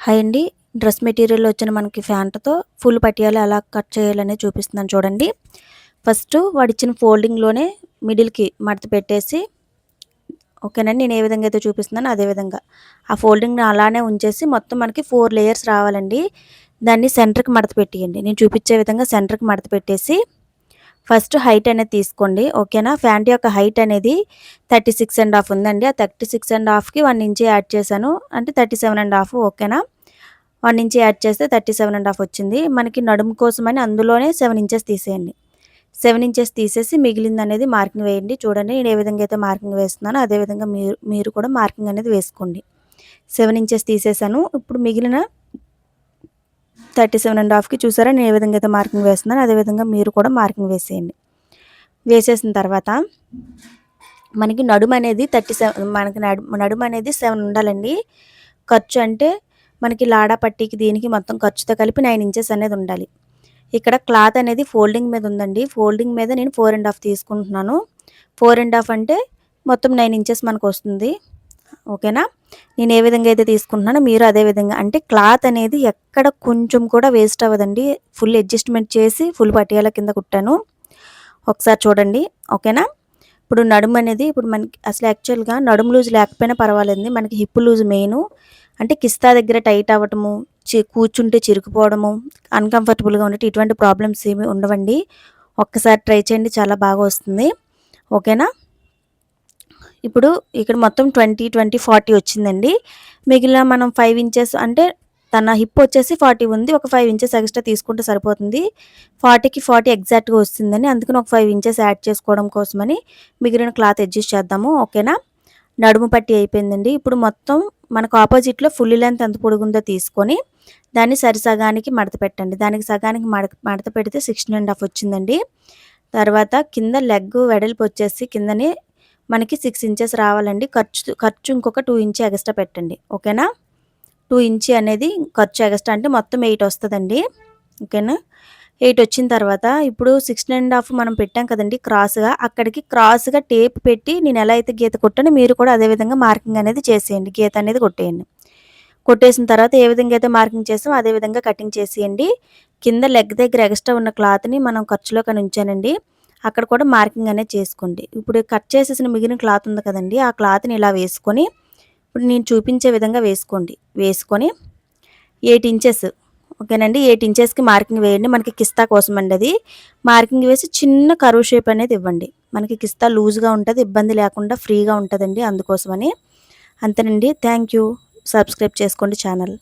Hi అండి. Dress material వచ్చిన మనకి ఫ్యాంట్తో ఫుల్ పట్టియాలు ఎలా కట్ చేయాలనే చూపిస్తున్నాను చూడండి. ఫస్ట్ వాడిచ్చిన ఫోల్డింగ్లోనే మిడిల్కి మడత పెట్టేసి ఓకేనండి నేను ఏ విధంగా అయితే చూపిస్తున్నానో అదే విధంగా. ఆ ఫోల్డింగ్ని అలానే ఉంచేసి మొత్తం మనకి ఫోర్ లేయర్స్ రావాలండి. దాన్ని సెంటర్కి మడత పెట్టేయండి. నేను చూపించే విధంగా సెంటర్కి మడత పెట్టేసి ఫస్ట్ హైట్ అనేది తీసుకోండి ఓకేనా? ఫ్యాంట్ యొక్క హైట్ అనేది థర్టీ సిక్స్ అండ్ హాఫ్ ఉందండి. ఆ థర్టీ సిక్స్ అండ్ హాఫ్కి వన్ ఇంచ్ యాడ్ చేశాను. అంటే థర్టీ సెవెన్ అండ్ హాఫ్ ఓకేనా? వన్ ఇంచ్ యాడ్ చేస్తే థర్టీ సెవెన్ అండ్ హాఫ్ వచ్చింది. మనకి నడుము కోసమని అందులోనే సెవెన్ ఇంచెస్ తీసేయండి. సెవెన్ ఇంచెస్ తీసేసి మిగిలింది అనేది మార్కింగ్ వేయండి. చూడండి నేను ఏ విధంగా అయితే మార్కింగ్ వేస్తున్నానో అదేవిధంగా మీరు మీరు కూడా మార్కింగ్ అనేది వేసుకోండి. సెవెన్ ఇంచెస్ తీసేసాను. ఇప్పుడు మిగిలిన థర్టీ సెవెన్ అండ్ హాఫ్కి చూసారా? నేను ఏ విధంగా అయితే మార్కింగ్ వేస్తున్నాను అదేవిధంగా మీరు కూడా మార్కింగ్ వేసేయండి. వేసేసిన తర్వాత మనకి నడుము అనేది థర్టీ సెవెన్ మనకి నడుము అనేది సెవెన్ ఉండాలండి. ఖర్చు అంటే మనకి లాడా పట్టీకి దీనికి మొత్తం ఖర్చుతో కలిపి నైన్ ఇంచెస్ అనేది ఉండాలి. ఇక్కడ క్లాత్ అనేది ఫోల్డింగ్ మీద ఉందండి. ఫోల్డింగ్ మీద నేను ఫోర్ అండ్ హాఫ్ తీసుకుంటున్నాను. ఫోర్ అండ్ హాఫ్ అంటే మొత్తం నైన్ ఇంచెస్ మనకు వస్తుంది. ఓకేనా? నేను ఏ విధంగా అయితే తీసుకుంటున్నానో మీరు అదే విధంగా అంటే క్లాత్ అనేది ఎక్కడ కొంచెం కూడా వేస్ట్ అవ్వదండి. ఫుల్ అడ్జస్ట్మెంట్ చేసి ఫుల్ పటియాల కింద కుట్టాను. ఒకసారి చూడండి. ఓకేనా? ఇప్పుడు నడుము అనేది ఇప్పుడు మనకి అసలు యాక్చువల్గా నడుము లూజ్ లేకపోయినా పర్వాలేదు మనకి హిప్ లూజ్ మెయిన్. అంటే కిస్తా దగ్గర టైట్ అవ్వటము కూర్చుంటే చిరుకుపోవడము అన్కంఫర్టబుల్గా ఉండటం ఇటువంటి ప్రాబ్లమ్స్ ఏమి ఉండవండి. ఒక్కసారి ట్రై చేయండి. చాలా బాగా వస్తుంది. ఓకేనా? ఇప్పుడు ఇక్కడ మొత్తం ట్వంటీ ట్వంటీ ఫార్టీ వచ్చిందండి. మిగిలిన మనం ఫైవ్ ఇంచెస్ అంటే తన హిప్ వచ్చేసి ఫార్టీ ఉంది. ఒక ఫైవ్ ఇంచెస్ ఎక్స్ట్రా తీసుకుంటే సరిపోతుంది. ఫార్టీకి ఫార్టీ ఎగ్జాక్ట్గా వస్తుందని అందుకని ఒక ఫైవ్ ఇంచెస్ యాడ్ చేసుకోవడం కోసమని మిగిలిన క్లాత్ అడ్జస్ట్ చేద్దాము. ఓకేనా? నడుము పట్టి అయిపోయిందండి. ఇప్పుడు మొత్తం మనకు ఆపోజిట్లో ఫుల్ లెంత్ ఎంత పొడుగుందో తీసుకొని దాన్ని సరిసగానికి మడత పెట్టండి. దానికి సగానికి మడత మడత పెడితే సిక్స్టీన్ అండ్ హాఫ్ వచ్చిందండి. తర్వాత కింద లెగ్ వెడల్పు వచ్చేసి కిందనే మనకి సిక్స్ ఇంచెస్ రావాలండి. ఖర్చు ఖర్చు ఇంకొక టూ ఇంచ్ ఎగస్ట్రా పెట్టండి. ఓకేనా? టూ ఇంచ్ అనేది ఖర్చు ఎగస్ట్రా అంటే మొత్తం ఎయిట్ వస్తుందండి. ఓకేనా? ఎయిట్ వచ్చిన తర్వాత ఇప్పుడు సిక్స్టీన్ అండ్ హాఫ్ మనం పెట్టాం కదండి క్రాస్గా. అక్కడికి క్రాస్గా టేప్ పెట్టి నేను ఎలా అయితే గీత కొట్టానో మీరు కూడా అదేవిధంగా మార్కింగ్ అనేది చేసేయండి. గీత అనేది కొట్టేయండి. కొట్టేసిన తర్వాత ఏ విధంగా అయితే మార్కింగ్ చేసామో అదే విధంగా కటింగ్ చేసేయండి. కింద లెగ్ దగ్గర ఎక్స్ట్రా ఉన్న క్లాత్ని మనం ఖర్చులో కానీ ఉంచానండి. అక్కడ కూడా మార్కింగ్ అనేది చేసుకోండి. ఇప్పుడు కట్ చేసేసిన మిగిలిన క్లాత్ ఉంది కదండి ఆ క్లాత్ని ఇలా వేసుకొని ఇప్పుడు నేను చూపించే విధంగా వేసుకోండి. వేసుకొని ఎయిట్ ఇంచెస్ ఓకేనండి? ఎయిట్ ఇంచెస్కి మార్కింగ్ వేయండి. మనకి కిస్తా కోసం అండి అది. మార్కింగ్ వేసి చిన్న కరువు షేప్ అనేది ఇవ్వండి. మనకి కిస్తా లూజ్గా ఉంటుంది ఇబ్బంది లేకుండా ఫ్రీగా ఉంటుందండి అందుకోసమని. అంతేనండి. Thank you. సబ్స్క్రైబ్ చేసుకోండి ఛానల్.